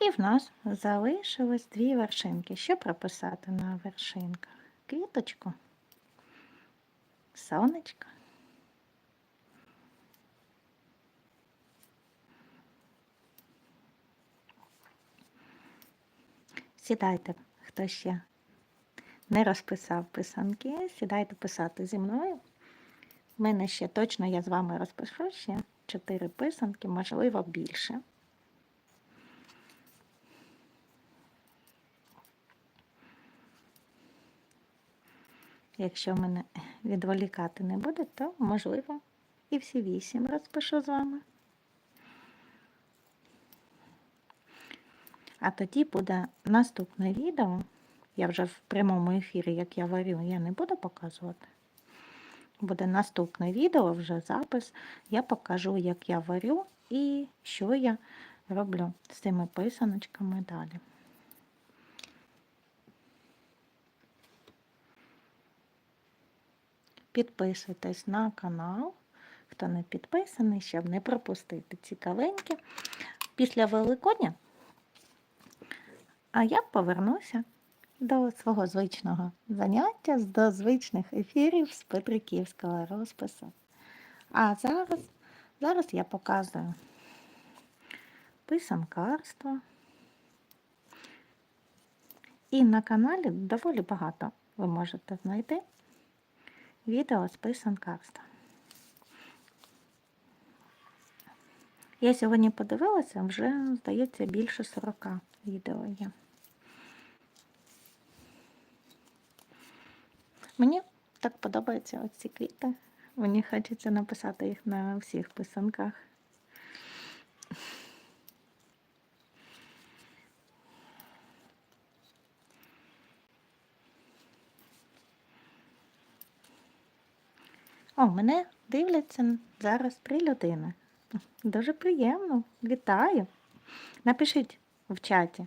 І в нас залишилось дві вершинки. Що прописати на вершинках? Квіточку, сонечко. Сідайте, хто ще не розписав писанки, сідайте писати зі мною. У мене ще точно я з вами розпишу ще чотири писанки, можливо, більше. Якщо мене відволікати не буде, то можливо і всі вісім розпишу з вами. А тоді буде наступне відео. Я вже в прямому ефірі, як я варю, я не буду показувати. Буде наступне відео, вже запис. Я покажу, як я варю і що я роблю з цими писаночками далі. Підписуйтесь на канал, хто не підписаний, щоб не пропустити цікавенькі. Після Великодня а я повернуся до свого звичного заняття, до звичних ефірів з Петриківського розпису. А зараз, зараз я показую писанкарство. І на каналі доволі багато ви можете знайти відео з писанкарства. Я сьогодні подивилася, вже, здається, більше 40 відео є. Мені так подобаються оці квіти. Мені хочеться написати їх на всіх писанках. О, мене дивляться зараз три людини. Дуже приємно. Вітаю. Напишіть в чаті,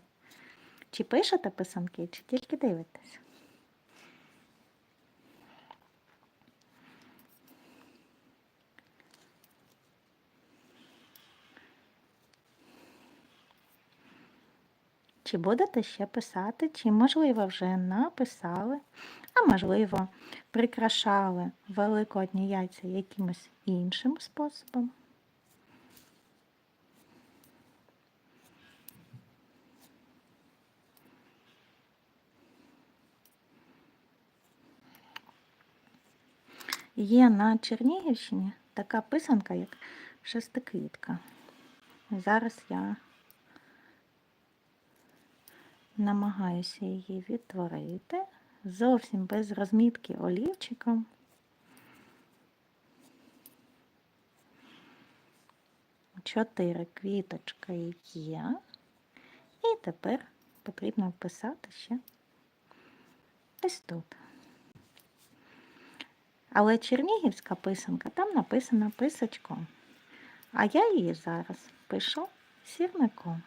чи пишете писанки, чи тільки дивитесь. Чи будете ще писати, чи, можливо, вже написали, а можливо, прикрашали великодні яйця якимось іншим способом. Є на Чернігівщині така писанка, як шестиквітка. Зараз я намагаюся її відтворити зовсім без розмітки олівчиком. Чотири квіточки є, і тепер потрібно вписати ще ось тут. Але чернігівська писанка там написана писачком, а я її зараз пишу сірником.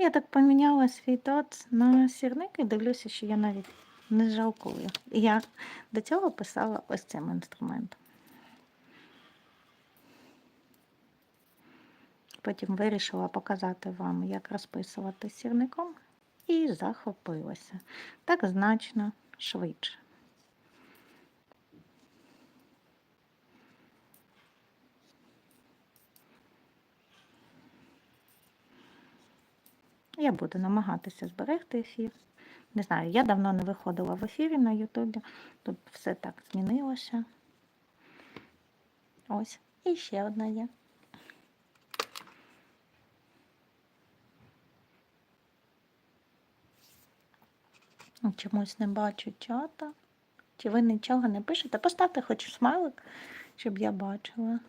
Я так поміняла свій тот на сірник і дивлюся, що я навіть не жалкую. Я до цього писала ось цим інструментом. Потім вирішила показати вам, як розписувати сірником, і захопилася. Так значно швидше. Я буду намагатися зберегти ефір. Не знаю, я давно не виходила в ефірі на Ютубі. Тут все так змінилося. Ось. І ще одна є. Чомусь не бачу чата. Чи ви нічого не пишете? Поставте хоч смайлик, щоб я бачила.